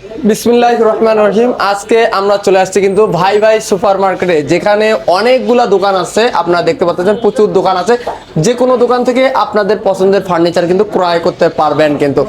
বিসমিল্লাহ রহমান রহিম। আজকে আমরা চলে আসছি কিন্তু ভাই ভাই সুপার মার্কেটে যেখানে অনেকগুলা দোকান আছে। আপনারা দেখতে পাচ্ছেন প্রচুর দোকান আছে। যে কোনো দোকান থেকে আপনাদের পছন্দের ফার্নিচার কিন্তু ক্রয় করতে পারবেন কিন্তু।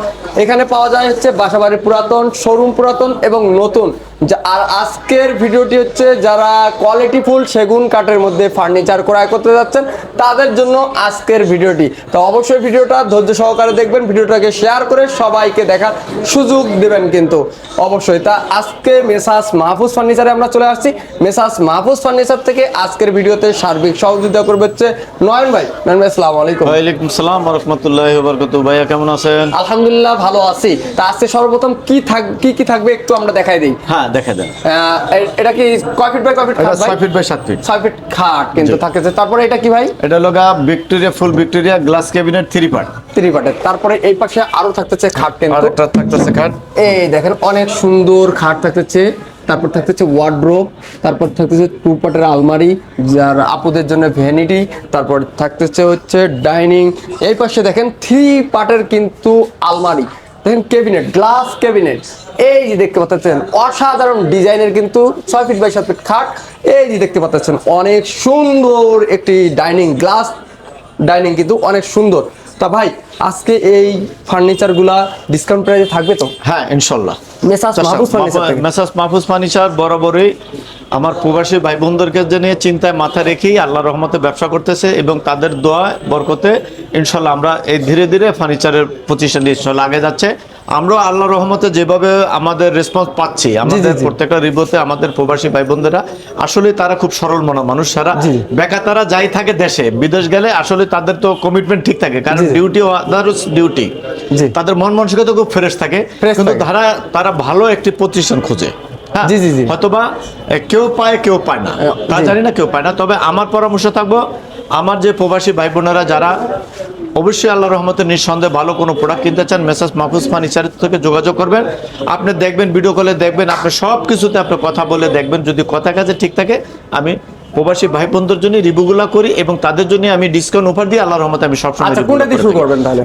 এখানে পাওয়া যায় হচ্ছে বাসাবাড়ির পুরাতন, শোরুম পুরাতন এবং নতুন। আর আজকের ভিডিওটি হচ্ছে যারা কোয়ালিটি ফুল সেগুন কাঠের মধ্যে ফার্নিচার ক্রয় করতে যাচ্ছেন তাদের জন্য আজকের ভিডিওটি। তো অবশ্যই ভিডিওটা ধৈর্য সহকারে দেখবেন ভিডিওটাকে শেয়ার করে সবাইকে দেখার সুযোগ দেবেন কিন্তু। অবশ্যই তা আজকে মেসাস মাহফুজ ফার্নিচারে আমরা চলে আসছি। মেসাস মাহফুজ ফার্নিচার থেকে আজকের ভিডিওতে সার্বিক সহযোগিতা করবে হচ্ছে নয়ন ভাই। নয়ন ভাই আসসালামু আলাইকুম। ওয়ালাইকুম সালাম রহমতুল্লাহ বরকত ভাইয়া কেমন আছেন? আলহামদুলিল্লাহ ভালো আছি। তা আজকে সর্বপ্রথম কি থাক কি কি থাকবে একটু আমরা দেখাই দিই। হ্যাঁ দেখে দেন। আহ, এটা কি কয় ফিট বাই কয় ফিট খাট ভাই? ছয় ফিট বাই সাত ফিট। ছয় ফিট খাট কিন্তু। থাকতেছে তারপরে এটা কি ভাই? এটা লগা Victoria full Victoria glass cabinet three part. Three পার্টের। তারপরে এই পাশে আরও থাকতেছে খাট কিন্তু। একটা থাকতেছে খাট। এই দেখেন অনেক সুন্দর খাট থাকতেছে। তারপর থাকতেছে ওয়ার্ড্রোব তারপর থাকতেছে টু পার্টের আলমারি যার আপুদের জন্য ভ্যানিটি তারপর থাকতেছে হচ্ছে ডাইনিং এই পাশে দেখেন থ্রি পার্টের কিন্তু আলমারি। দেখেন ক্যাবিনেট গ্লাস ক্যাবিনেট এই যে দেখতে পাচ্ছেন অসাধারণ ডিজাইনের কিন্তু ছয় ফিট বাই সাত ফিট খাট। এই যে দেখতে পাচ্ছেন অনেক সুন্দর একটি ডাইনিং গ্লাস ডাইনিং কিন্তু অনেক সুন্দর। তা ভাই আজকে এই ফার্নিচারগুলা ডিসকাউন্ট প্রাইসে থাকবে তো? হ্যাঁ ইনশাল্লাহ। Messrs Mahfuz furniture messrs Mahfuz furniture বরাবরই আমার প্রবাসী ভাই বোনদেরকে নিয়ে চিন্তায় মাথা রেখেই আল্লাহ রহমতে ব্যবসা করতেছে এবং তাদের দোয়া বরকতে ইনশাল্লাহ আমরা এই ধীরে ধীরে ফার্নিচারের প্রতিষ্ঠান ইনশাল্লাহ আগে যাচ্ছে। আমরাও আল্লাহ রহমতে যেভাবে আমাদের রেসপন্স পাচ্ছি আমাদের প্রত্যেকটা রিবোতে আমাদের প্রবাসী ভাই বোনদেরা আসলে তারা খুব সরল মনা মানুষ সারা। বেকার তারা যাই থাকে দেশে বিদেশ গেলে আসলে তাদের তো কমিটমেন্ট ঠিক থাকে কারণ ডিউটি ডিউটি তাদের মন মানসিকতা খুব ফ্রেশ থাকে কিন্তু তারা তারা ভালো একটি প্রতিষ্ঠান খুঁজে হ্যাঁ? জি, জি, জি। হয়তোবা কেউ পায় কেউ পায় না। তা জানি না কেউ পায় না তবে আমার পরামর্শ থাকব আমার যে প্রবাসী ভাই বোনেরা যারা অবশ্যই আল্লাহ রহমতের নিঃসন্দেহে ভালো কোনো প্রোডাক্ট কিনতে চান মেসাজ মাহফুজ ফার্নিচার থেকে যোগাযোগ করবেন আপনি দেখবেন ভিডিও কলে দেখবেন আপনি সব কিছুতে আপনি কথা বলে দেখবেন যদি কথা কাজে ঠিক থাকে আমি প্রবাসী ভাই বোনদের জন্য রিভিউগুলো করি এবং তাদের জন্য আমি ডিসকাউন্ট অফার দিয়ে আল্লাহ রহমতে আমি সবসময় আচ্ছা?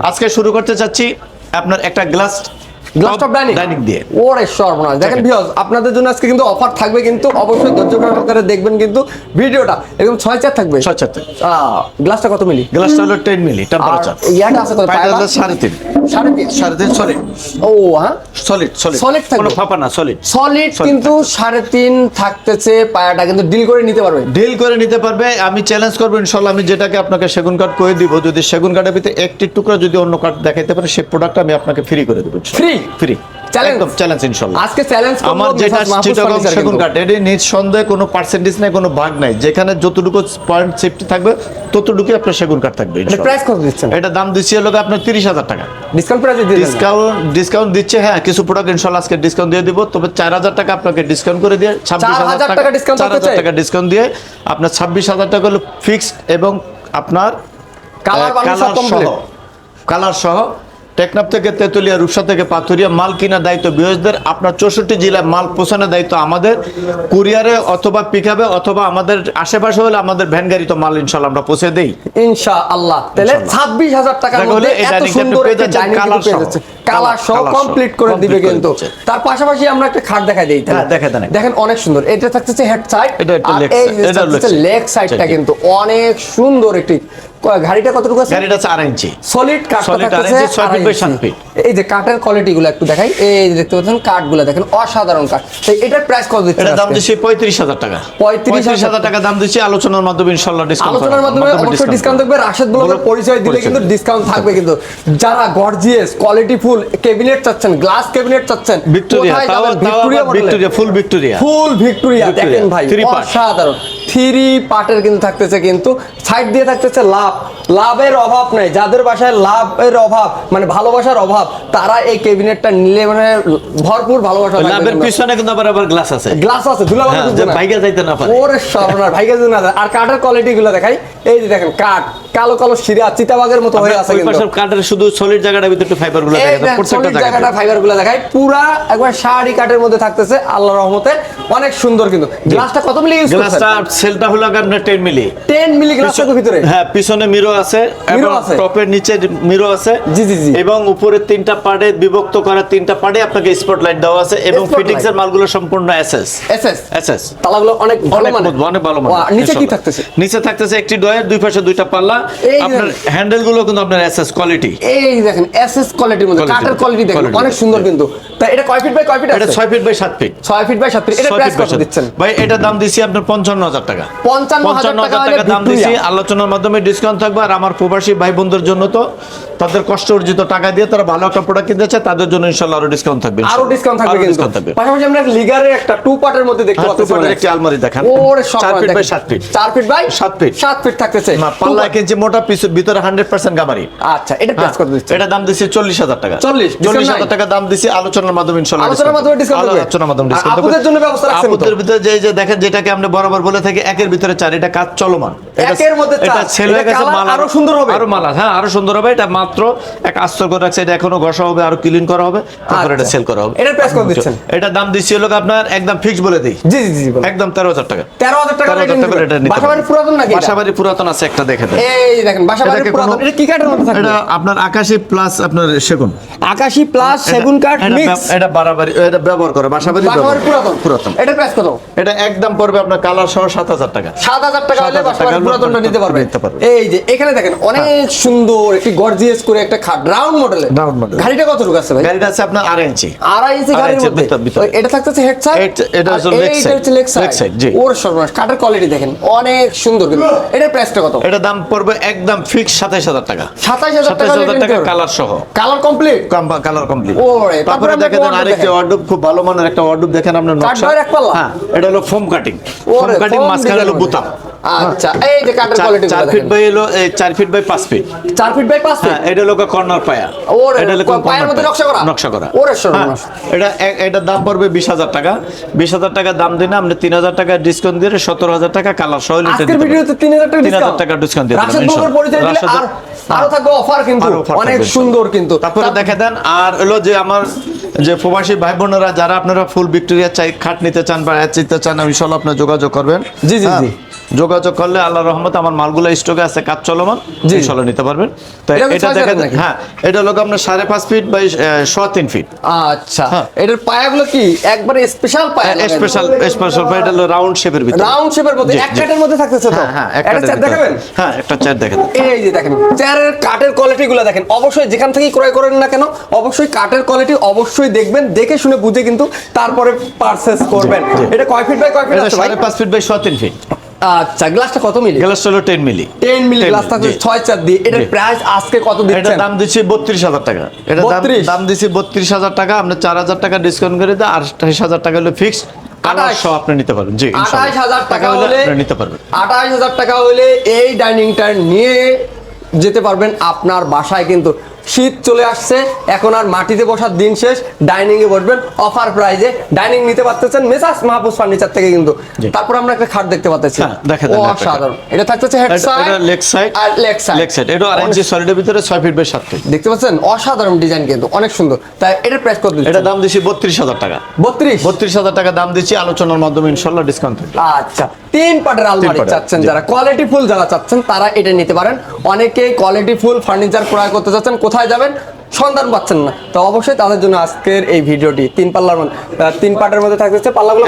আজকে শুরু করতে চাচ্ছি আপনার একটা glass glass top dining dining দিয়ে। ওরে সর্বনাশ। দেখেন দেখেন। ভিউয়ার্স আপনাদের জন্য আজকে কিন্তু অফার থাকবে কিন্তু অবশ্যই ধৈর্য সহকারে দেখবেন কিন্তু ভিডিওটা। একদম ছয় চার থাকবে? ছয় চারটে গ্লাসটা কত মিলি গ্লাসটা হলো টেন মিলি টেম্পারেচার ইয়াটা আছে কত? পায়টা হলো সাড়ে তিন। সাড়ে তিন? সাড়ে তিন সলিড ও হ্যাঁ? সলিড সলিড Solid থাকবে? কোনো ফাঁপা না সলিড সলিড কিন্তু সাড়ে তিন থাকতেছে পায়াটা কিন্তু ডিল করে নিতে পারবে। ডিল করে নিতে পারবে আমি চ্যালেঞ্জ করব ইনশাল্লাহ আমি যেটাকে আপনাকে সেগুন কাঠ করে দিব যদি সেগুন কাঠের ভিতরে একটি টুকরা যদি অন্য কাঠ দেখাইতে পারে সেই প্রোডাক্ট আমি আপনাকে ফ্রি করে দেবো ফ্রি ফ্রি একদম চ্যালেঞ্জ ইনশাল্লাহ। আজকে চ্যালেঞ্জ আমার যেটা চিটাগং সেগুন কাঠ এটি নিজ কোনো পার্সেন্টেজ নাই কোনো ভাগ নাই। যেখানে যতটুকু পয়েন্ট সেফটি থাকবে ততটুকুই আপনার সেগুন কাঠ থাকবে ইনশাল্লাহ। প্রাইস কত দিচ্ছেন? এটা দাম দিচ্ছি হলো আপনার তিরিশ হাজার টাকা। ডিসকাউন্ট প্রাইসে দিয়ে ডিসকাউন্ট ডিসকাউন্ট দিচ্ছে হ্যাঁ কিছু প্রোডাক্ট ইনশাল্লাহ আজকে ডিসকাউন্ট দিয়ে দিব। তবে চার হাজার টাকা আপনাকে ডিসকাউন্ট করে দিয়ে ছাব্বিশ হাজার টাকা টাকা চার হাজার টাকা ডিসকাউন্ট দিয়ে আপনার ছাব্বিশ হাজার টাকা হলো ফিক্সড এবং আপনার কালার সব কমপ্লিট কালার সহ টেকনাফ থেকে তেতুলিয়া রূপসা থেকে পাথুরিয়া মাল কিনা দায়িত্ব বিহসদের আপনার চৌষট্টি জেলায় মাল পৌঁছানোর দায়িত্ব আমাদের। কুরিয়ারে অথবা পিকআপে অথবা আমাদের আশেপাশে হলে আমাদের ভ্যান গাড়ি তো মাল ইনশাল্লাহ আমরা পৌঁছে দেই। ইনশাআল্লাহ। তাহলে ছাব্বিশ হাজার মধ্যে এত সুন্দর একটা কালার সহ। কমপ্লিট করে দিবে কিন্তু। তার পাশাপাশি আমরা একটা খাট দেখাই দিই তাহলে। হ্যাঁ, দেন। দেখেন অনেক সুন্দর। এটা থাকতেছে হেড সাইড এটা। লেগ সাইডটা কিন্তু অনেক সুন্দর একটি গাড়িটা কতটুকু আছে? গাড়িটা হচ্ছে আড়াই ইঞ্চি। সলিড Solid থাকতেছে আড়াই ইঞ্চি, ছয় feet by আড়াই সাত ইঞ্চি। feet। এই যে কাঠের কোয়ালিটি গুলো একটু দেখাই। এই দেখতে পাচ্ছেন কাঠগুলো দেখেন অসাধারণ কাঠ। তো এটার প্রাইস কত দিচ্ছেন এটা দাম দিচ্ছি পঁয়ত্রিশ হাজার টাকা। 35,000 টাকা। দাম দিচ্ছি আলোচনার মাধ্যমে ইনশাল্লাহ ডিসকাউন্ট আলোচনার মাধ্যমে অবশ্যই ডিসকাউন্ট থাকবে। রাশেদ ব্লগের পরিচয় দিলে কিন্তু ডিসকাউন্ট থাকবে কিন্তু। যারা গর্জিয়াস কোয়ালিটি ফুল ক্যাবিনেট চাচ্ছেন গ্লাস ক্যাবিনেট চাচ্ছেন ভিক্টোরিয়া তাও Victoria full Victoria full Victoria. দেখেন ভাই অসাধারণ। থ্রি পার্টের কিন্তু থাকতেছে কিন্তু সাইড দিয়ে থাকতেছে লাভ। লাভের অভাব নাই। যাদের বাসায় লাভের অভাব মানে ভালোবাসার অভাব তারা এই ক্যাবিনেটটা নিলে মানে ভরপুর ভালোবাসা লাভের পিছনে কিন্তু আবার আবার গ্লাস আছে। গ্লাস আছে ধুলা হ্যাঁ, বাইকে যাইতে না পারে। ওরে সর্বনাশ ভাইগা দিন না আর কাঠের কোয়ালিটি গুলো দেখাই। এই যে দেখেন কাঠ কালো কালো শিরা চিতাবাগের মতো হয়ে আছে কিন্তু। কাঠের শুধু সলিড জায়গাটার ভিতরে একটু ফাইবারগুলো দেখা যায় প্রত্যেকটা জায়গাটা জায়গাটা ফাইবারগুলো দেখায় পুরা একবার শাড়ি কাঠের মধ্যে থাকতেছে আল্লাহ রহমতে। অনেক সুন্দর কিন্তু। গ্লাসটা কত মিলি ইউজ গ্লাসটা সেলটা হলো আপনার 10 মিলি। 10 মিলি গ্লাস থাকবে ভিতরে? হ্যাঁ পিছনে মিরো আছে মিরো এবং আছে। টপের নিচে মিরো আছে। জি, জি, জি। এবং উপরে তিনটা পার্টে বিভক্ত করা তিনটা পার্টে আপনাকে স্পটলাইট দেওয়া আছে এবং। ফিটিংস এর মালগুলো সম্পূর্ণ এসএস এসএস এসএস তালাগুলো অনেক ভালো মানে। অনেক ভালো মানে। নিচে কি থাকতেছে? নিচে থাকতেছে একটি ডয়ের দুই পাশে দুইটা পাল্লা আপনার হ্যান্ডেলগুলো কিন্তু আপনার এসএস কোয়ালিটি এই দেখেন এসএস কোয়ালিটির মধ্যে কাটার কাঠের কোয়ালিটি দেখেন অনেক সুন্দর কিন্তু। তা এটা কয় ফিট বাই কয় ফিট এটা 6 feet by 7 feet 6 feet by 7 feet এটা প্রাইস কত দিচ্ছেন? ভাই এটার দাম দিছি আপনার টাকা। 55,000 টাকা দাম দিছি। আলোচনার মাধ্যমে ডিসকাউন্ট থাকবে। আর আমার প্রবাসী ভাই বোনদের জন্য তো তাদের কষ্ট অর্জিত টাকা দিয়ে তারা ভালো একটা প্রোডাক্ট কিনতে চায় তাদের জন্য ইনশাল্লাহ আরও ডিসকাউন্ট থাকবে আরও ডিসকাউন্ট থাকবে আরও থাকবে। পাশাপাশি আমরা লিগারের একটা টু পার্টের মধ্যে দেখতে পাচ্ছি two part এর আলমারি দেখান। ওরে সব চার feet by দেখেন। সাত ফিট বাই সাত feet। সাত ফিট থাকতেছে। না, পাল্লা ইঞ্চি মোটা পিছু- ভিতরে হান্ড্রেড পার্সেন্ট গামারি। আচ্ছা এটা প্রাইস কত দিচ্ছেন? এটা দাম দিছি চল্লিশ হাজার টাকা। 40, discount চল্লিশ নাই? হাজার টাকা দাম দিছি আলোচনার মাধ্যমে ইনশাল্লাহ আলোচনার মাধ্যমে discount থাকবে? আলোচনার মাধ্যমে আর discount জন্য ব্যবস্থা রাখছেন তো? ভিতরে যে যে দেখেন যেটাকে আমরা বরাবর বলে থাকি একের ভিতরে চার এটা কাজ চলমান। একের মধ্যে চার। এটা ছেলে এটা মাল আরও সুন্দর হবে। আরও মাল হ্যাঁ আরও সুন্দর হবে। এটা মাত্র এক আস্তর করে রাখছে এটা এখনও ঘষা হবে আরও ক্লিন করা হবে তারপরে এটা আচ্ছা। সেল করা হবে। এটার price কত দিচ্ছেন? এটা দাম দিচ্ছি হলো আপনার একদম ফিক্স বলে দিই। জি জি জি একদম তেরো হাজার টাকা। তেরো হাজার টাকা তেরো হাজার টাকা এটা নিতে বাসা পুরাতন নাকি বাসাবাড়ি পুরাতন আছে একটা দেখে দেন। এই দেখেন বাসা পুরাতন। এটা কি কাঠের মধ্যে থাকবে? এটা আপনার আকাশি প্লাস আপনার সেগুন। আকাশি প্লাস সেগুন কাঠ মিক্স এটা বাড়াবাড়ি এটা ব্যবহার করে বাসাবাড়ি বাসা বাড়ি পুরাতন। পুরাতন। এটা প্রাইস কত? এটা একদম পড়বে আপনার কালার সহ সাত হাজার টাকা। সাত হাজার টাকা হলে 7,000 বাসা বাড়ি টাকা পুরাতনটা নিতে পারবে। নিতে পারবে। এই যে এখানে দেখেন অনেক সুন্দর একটি গর্জিয়াস করে একটা খাট রাউন্ড মডেলের Round model। গাড়িটা কত রুক আছে ভাই? গাড়িটা আছে আপনার আড়াই ইঞ্চি। আড়াই ইঞ্চি গাড়ির মধ্যে। এটা থাকতেছে হেড সাইড এটা- হচ্ছে side। হচ্ছে লেগ side, জি। ওর সর্বনাশ কাঠের কোয়ালিটি দেখেন অনেক সুন্দর কিন্তু। এটার প্রাইসটা কত? এটা দাম পড়বে একদম ফিক্স সাতাইশ হাজার টাকা। সাতাইশ হাজার টাকা কালার সহ। কালার কমপ্লিট কালার কমপ্লিট ওরে, তারপরে দেখেন আরেকটি। ওয়ার্ডরোব খুব ভালো মানের একটা ওয়ার্ডরোব দেখেন আপনার নকশা। এক পাল্লা? হ্যাঁ এটা হলো ফোম কাটিং ফোম কাটিং মাঝখানে হলো বুতাম। আচ্ছা এই যে চার- কোয়ালিটি চার ফিট বাই হলো এই চার ফিট বাই পাঁচ ফিট চার ফিট বাই পাঁচ হ্যাঁ ফিট এটা হলো কর্নার পায়া। ওরে, এটা হলো পায়ের মধ্যে নকশা করা? নকশা করা। ওরে সর্বনাশ। হ্যাঁ, এটা দাম পড়বে বিশ হাজার টাকা। বিশ হাজার টাকা দাম দিন আপনি তিন হাজার টাকা ডিসকাউন্ট দিয়ে সতেরো হাজার টাকা কালার সহ নিতে আজকের ভিডিওতে তিন হাজার টাকা 3000 ডিসকাউন্ট টাকা discount দিয়ে রাশেদ ব্লগের পরিচয় দিলে আর আরও থাকবে অফার কিন্তু। অনেক সুন্দর কিন্তু। তারপরে দেখে দেন আর হলো যে আমার যে প্রবাসী ভাই বোনেরা যারা আপনারা ফুল ভিক্টোরিয়া চাই খাট নিতে চান বা অ্যাড চান আমি সব আপনার যোগাযোগ করবেন জি, জি, হ্যাঁ, জি। যোগাযোগ করলে আল্লাহ রহমত আমার মালগুলো স্টকে আছে কাজ চলমান জি। ইনশাল্লাহ নিতে পারবেন। তো এটা দেখেন হ্যাঁ এটা হলো আপনার সাড়ে পাঁচ ফিট বাই সোয়া তিন ফিট আচ্ছা হ্যাঁ। এটার পায়াগুলো কি? একবারে স্পেশাল পায়া স্পেশাল স্পেশাল পায়া এটা হলো রাউন্ড শেপের ভিতরে। রাউন্ড শেপের মধ্যে এক জি। কাঠের মধ্যে থাকতেছে তো? হ্যাঁ হ্যাঁ এক একটা চেয়ার দেখাবেন? হ্যাঁ একটা চেয়ার দেখেন। এই যে দেখেন চেয়ারের কাঠের কোয়ালিটি গুলো দেখেন। অবশ্যই যেখান থেকেই ক্রয় করেন না কেন অবশ্যই কাঠের কোয়ালিটি অবশ্যই দেখবেন দেখে শুনে বুঝে কিন্তু তারপরে পারচেস করবেন। এটা কয় ফিট বাই কয় ফিট আছে ভাই? সাড়ে পাঁচ ফিট বাই সোয়া তিন ফিট আচ্ছা গ্লাসটা কত মিলি? গ্লাস হলো টেন মিলি। 10 মিলি গ্লাস থাকছে। ছয় চার দিয়ে। এটার প্রাইস আজকে কত দিচ্ছেন? দাম দিচ্ছি বত্রিশ হাজার টাকা। এটা দাম দাম দিচ্ছি বত্রিশ হাজার টাকা। আপনি চার হাজার টাকা ডিসকাউন্ট করে দেয় আঠাশ হাজার টাকা হলে ফিক্স কালার 28 আপনি নিতে পারবেন। জি। আঠাশ হাজার টাকা হলে হলে আপনি নিতে পারবেন। আঠাশ হাজার টাকা হলে এই ডাইনিংটা নিয়ে যেতে পারবেন। আপনার বাসায় কিন্তু শীত চলে আসছে এখন আর মাটিতে বসার দিন শেষ ডাইনিং এ বসবেন অফার প্রাইজে ডাইনিং নিতে পারতেছেন মেসাস মাহফুজ ফার্নিচার থেকে কিন্তু। তারপর আমরা একটা খাট দেখতে পাচ্ছি। হ্যাঁ, অসাধারণ। এটা থাকতেছে হেড সাইড লেগ সাইড আর লেগ সাইড লেগ সাইড এটা ইঞ্চি সলিডের ভিতরে ছয় ফিট বাই সাত ফিট দেখতে পাচ্ছেন? অসাধারণ ডিজাইন কিন্তু অনেক সুন্দর। তাই এটার প্রাইস কত এটা দাম বত্রিশ হাজার টাকা। বত্রিশ? বত্রিশ হাজার টাকা দাম দিচ্ছি আলোচনার মাধ্যমে ইনশাল্লাহ ডিসকাউন্ট আচ্ছা তিন পাটের আলমারি চাচ্ছেন যারা। কোয়ালিটি ফুল যারা চাচ্ছেন তারা এটা নিতে পারেন। অনেকে কোয়ালিটি ফুল ফার্নিচার ক্রয় করতে চাচ্ছেন। কোথায় যাবেন? সন্ধান পাচ্ছেন না। তো অবশ্যই তাদের জন্য আজকের এই ভিডিওটি তিন পাল্লার তিন পাটের মধ্যে থাকতেছে। পাল্লাগুলো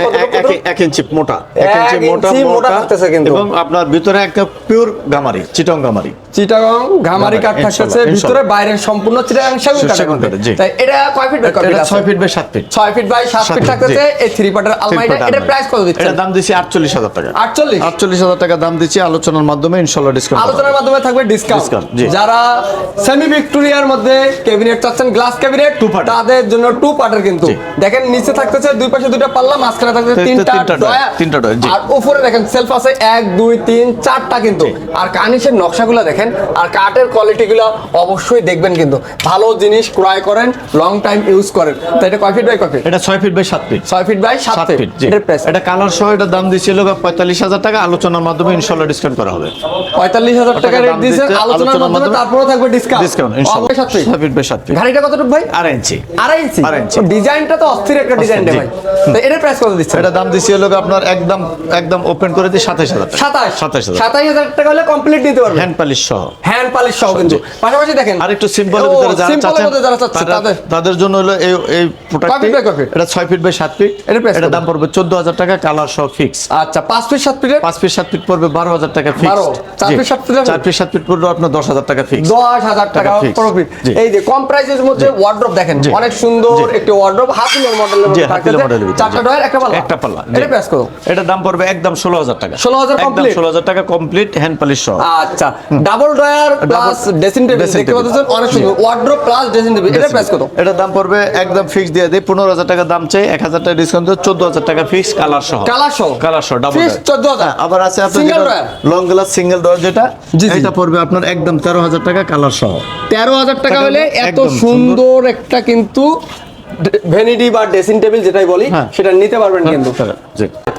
এক- ইঞ্চি মোটা এক ইঞ্চি মোটা মোটা থাকতেছে কিন্তু। এবং আপনার ভিতরে একটা পিওর গামারি চিটং গামারি। চিটাগং ঘামারি কাঠ থাকতেছে ভিতরে বাইরে সম্পূর্ণ চিটাগং সেগুন জি। তাই এটা কয় ফিট বাই কয় ফিট এটা আছে? ছয় ফিট বাই সাত ফিট ছয় ফিট বাই সাত সাত ফিট ফিট, থাকতেছে। এই থ্রি পাটের আলমারিটা এটা প্রাইস কত দিচ্ছেন এটা দাম আটচল্লিশ হাজার টাকা। আটচল্লিশ? আটচল্লিশ হাজার টাকা দাম দিচ্ছি আলোচনার মাধ্যমে ইনশাল্লাহ ডিসকাউন্ট আলোচনার মাধ্যমে থাকবে ডিসকাউন্ট যারা সেমি ভিক্টোরিয়ার মধ্যে ক্যাবিনেট চাচ্ছেন গ্লাস ক্যাবিনেট। Two part. তাদের জন্য টু পার্টের কিন্তু। দেখেন নিচে থাকতেছে দুই পাশে দুইটা পাল্লা মাঝখানে থাকতেছে তিনটা তিনটা। আর উপরে দেখেন সেলফ আছে এক দুই তিন চারটা কিন্তু। আর কানিসের নকশাগুলো দেখেন আর কাঠের কোয়ালিটিগুলো অবশ্যই দেখবেন কিন্তু। ভালো জিনিস ক্রয় করেন লং টাইম ইউজ করেন। তো এটা কয় ফিট বাই কয় ফিট এটা ছয় ফিট বাই সাত ফিট ছয় ফিট বাই সাত ফিট এটার প্রাইস এটা কালার সহ এটা দাম দিয়েছিল পঁয়তাল্লিশ হাজার টাকা আলোচনার মাধ্যমে ইনশাল্লাহ ডিসকাউন্ট করা হবে। পঁয়তাল্লিশ হাজার টাকা রেট দিয়েছেন আলোচনার মাধ্যমে তারপরে থাকবে ডিসকাউন্ট ডিসকাউন্ট সাত ফিট ফিট সাত ফিট। কতটুকু ভাই? আড়াই ইঞ্চি। আড়াই ইঞ্চি? আড়াই ইঞ্চি। ডিজাইনটা তো অস্থির একটা ডিজাইন ভাই। তো এটার প্রাইস কত দিচ্ছে এটা দাম দিয়েছিল আপনার একদম একদম ওপেন করে দিই সাতাশ হাজার সাতাশ সাতাশ হাজার। সাতাশ হাজার টাকা হলে কমপ্লিট নিতে পারবে হ্যান্ড পালিশ সহ। হ্যান্ড পালিশ সহ কিন্তু। পাশাপাশি দেখেন। আর একটু সিম্পলের ও, ভিতরে যারা চাচ্ছেন তাদের জন্য হলো এই এই প্রোডাক্টটি? এটা ছয় ফিট বাই সাত ফিট এটার price এটা দাম পড়বে চোদ্দ হাজার টাকা কালার সহ ফিক্স আচ্ছা পাঁচ ফিট সাত ফিটের পাঁচ ফিট সাত ফিট পড়বে বারো হাজার টাকা ফিক্স বারো। চার feet সাত feet হবে? চার ফিট সাত ফিট পড়বে আপনার দশ হাজার টাকা ফিক্স দশ হাজার টাকা টাকা প্রফিট এই যে কম প্রাইসের মধ্যে ওয়ার্ড্রপ দেখেন অনেক সুন্দর একটি ওয়ার্ড্রপ হাতিলের মডেলের মধ্যে ভিতরে, চারটা। ডয়ার একটা পাল্লা? একটা পাল্লা এটা প্রাইস কত এটা দাম পড়বে একদম ষোলো হাজার টাকা। 16,000 একদম complete? ষোলো হাজার টাকা কমপ্লিট হ্যান্ড পালিশ সহ। আচ্ছা double drawer plus dressing table দেখতে পাচ্ছেন? অনেক সুন্দর। ওয়ার্ড্রপ প্লাস ড্রেসিং টেবিল এটা প্রাইস কত এটা দাম পড়বে একদম ফিক্স দিয়ে দিই পনেরো হাজার টাকা দাম চাই এক হাজার টাকা ডিসকাউন্ট দিয়ে চোদ্দ হাজার টাকা ফিক্স কালার সহ। কালার সহ। কালার সহ ডাবল Fix 14,000 আবার আছে আপনার Single door? Long glass single door যেটা। এটা পড়বে আপনার একদম তেরো হাজার টাকা কালার সহ। তেরো হাজার টাকা টাকা হলে হলে এত সুন্দর একটা কিন্তু ভ্যানিটি বা ড্রেসিং টেবিল যেটাই বলি হ্যাঁ। সেটা নিতে পারবেন কিন্তু।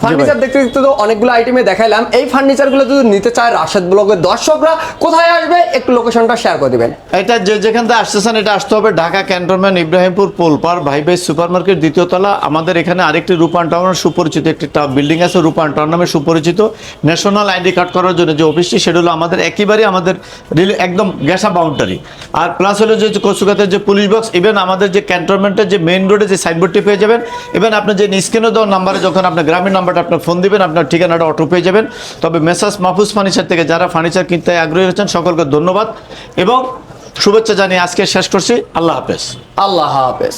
ফার্নিচার দেখতে দেখতে তো অনেকগুলো আইটেমে দেখাইলাম। এই ফার্নিচারগুলো যদি নিতে চায় রাশেদ ব্লগের দর্শকরা কোথায় আসবে? একটু লোকেশনটা শেয়ার করে দিবেন। এটা যে যেখান থেকে আসতেছেন এটা আসতে হবে ঢাকা ক্যান্টনমেন্ট ইব্রাহিমপুর পোলপার ভাই ভাই সুপার মার্কেট দ্বিতীয় তলা। আমাদের এখানে আরেকটি রূপান টাউনের সুপরিচিত একটি বিল্ডিং আছে রূপান টাউন নামে সুপরিচিত। ন্যাশনাল আইডি কার্ড করার জন্য যে অফিসটি সেটা হলো আমাদের একেবারেই আমাদের একদম গ্যাসা বাউন্ডারি আর প্লাস হলো যে কচুকাতের যে পুলিশ বক্স ইভেন আমাদের যে ক্যান্টনমেন্টের যে মেইন রোডে যে সাইনবোর্ডটি পেয়ে যাবেন এবং আপনি যে স্ক্রিনে দেওয়া নাম্বারে যখন আপনার গ্রামের নাম্বারটা আপনার ফোন দিবেন, আপনার ঠিকানাটা অটো পেয়ে যাবেন। তবে মেসাস মাহফুজ ফার্নিচার থেকে যারা ফার্নিচার কিনতে আগ্রহী হচ্ছেন সকলকে ধন্যবাদ এবং শুভেচ্ছা জানিয়ে আজকে শেষ করছি। আল্লাহ হাফেজ। আল্লাহ হাফেজ।